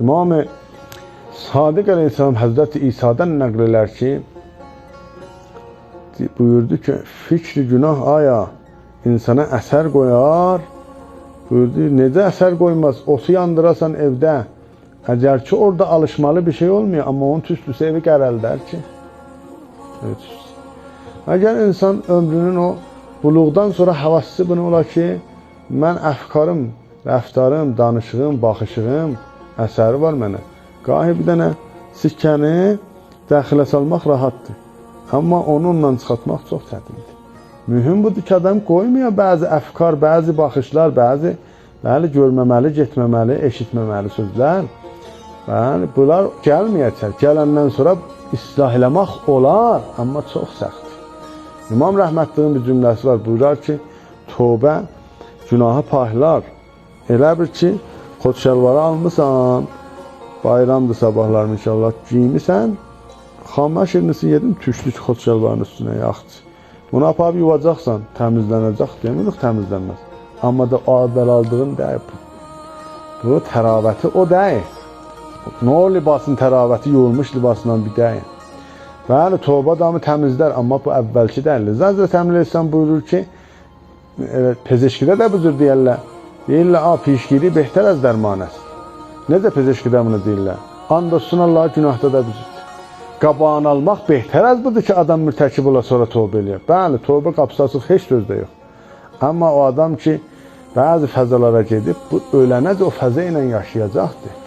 İmam-ı Sadiq Aleyhisselam Hazreti İsa'dan nəql elər ki, buyurdu ki, fikri günah aya insana əsər qoyar. Buyurdu, necə əsər qoymaz? Otu yandırasan evdə. Əgər ki, orada alışmalı bir şey olmuyor, amma onun tüstüsü evi qərəldər ki. Evet. Əgər insan ömrünün o buluğdan sonra havassı bunu ola ki, mən əfkarım, rəftarım, danışığım, baxışığım əsəri var mənə. Qahi bir dənə sikkəni dəxilə salmaq rahatdır. Amma onunla çıxartmaq çox çətindir. Mühüm budur ki, adam qoymuyor bəzi əfkar, bəzi baxışlar, bəzi bəli görməməli, getməməli, eşitməməli sözlər. Bəli, bunlar gəlməyəcək. Gələndən sonra islah eləmək olar, amma çox səxtdir. İmam rəhmətliyin bir cümləsi var. Buyurar ki, tövbə günahı paylar. Elə bir ki, xod şəlvarı almısan, bayramdır sabahlar inşallah giymisən, xamma şirinisi yedin, tüşlük xod şəlvarın üstünə yaxçı. Bunu aparıb yuvacaqsan, təmizlənəcək, demirik təmizlənməz. Amma da o adlar aldığın deyil. Bu təravəti o deyil. Nə o libasın təravəti yuyulmuş libasından bir deyil. Bəli, tövbə adamı təmizlər, amma bu əvvəlki deyil. Zəzət Əmr Əhsən buyurur ki, evet, pezeşkidə də bu cür deyirlər. Deyirlər, a, pişkili behtər az dərmanəsi. Necə pezeşkidə bunu deyirlər? And olsun Allah günahda da bizdir. Qabağını almaq behtər az budur ki, adam mürtəkib ola sonra tövbə eləyir. Bəli, tövbə qapısı açıq heç sözdə yox. Amma o adam ki, bəzi fəzalara gedib, bu ölənəcə o fəza ilə yaşayacaqdır.